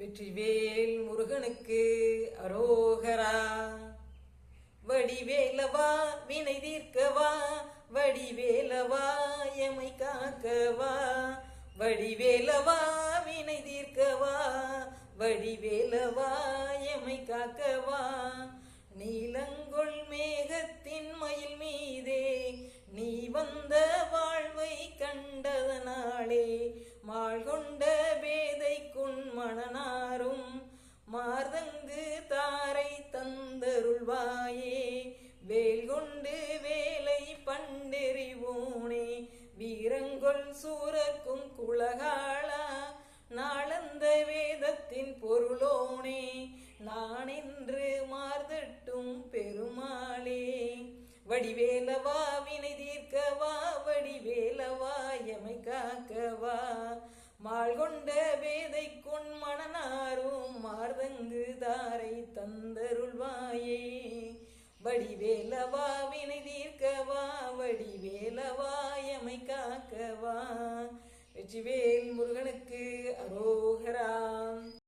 வெற்றிவேல் முருகனுக்கு அரோகரா. வடிவேலவா வினை தீர்க்கவா. வடிவேலவா எமை காக்கவா. வடிவேலவா வினை தீர்க்கவா. வடிவேலவா எமை காக்கவா. நீலங்கொள் மேகத்தின் மயில் மீதே நீ வந்த வாழ்வை கண்டதனாலே மாள் கொண்ட மணனாரும் மார்தங்கு தாரை தந்தருள்வாயே. வேல் கொண்டு வேலை பண்டெறிவோனே. வீரங்கொள் சூரக்கும் குலகாளா. நாளந்த வேதத்தின் பொருளோனே. நான் என்று மார்தட்டும் பெருமாளே. வடிவேலவா வினை தீர்க்கவா. வடிவேலவா எமை காக்கவா. மாள் கொண்ட வேதை மணனாரும் மார்தங்கு தாரை தந்தருள்வாயே வடிவேலவா வினை தீர்க்கவா வடிவேலவா எமை காக்கவா. வெற்றிவேல் முருகனுக்கு அரோ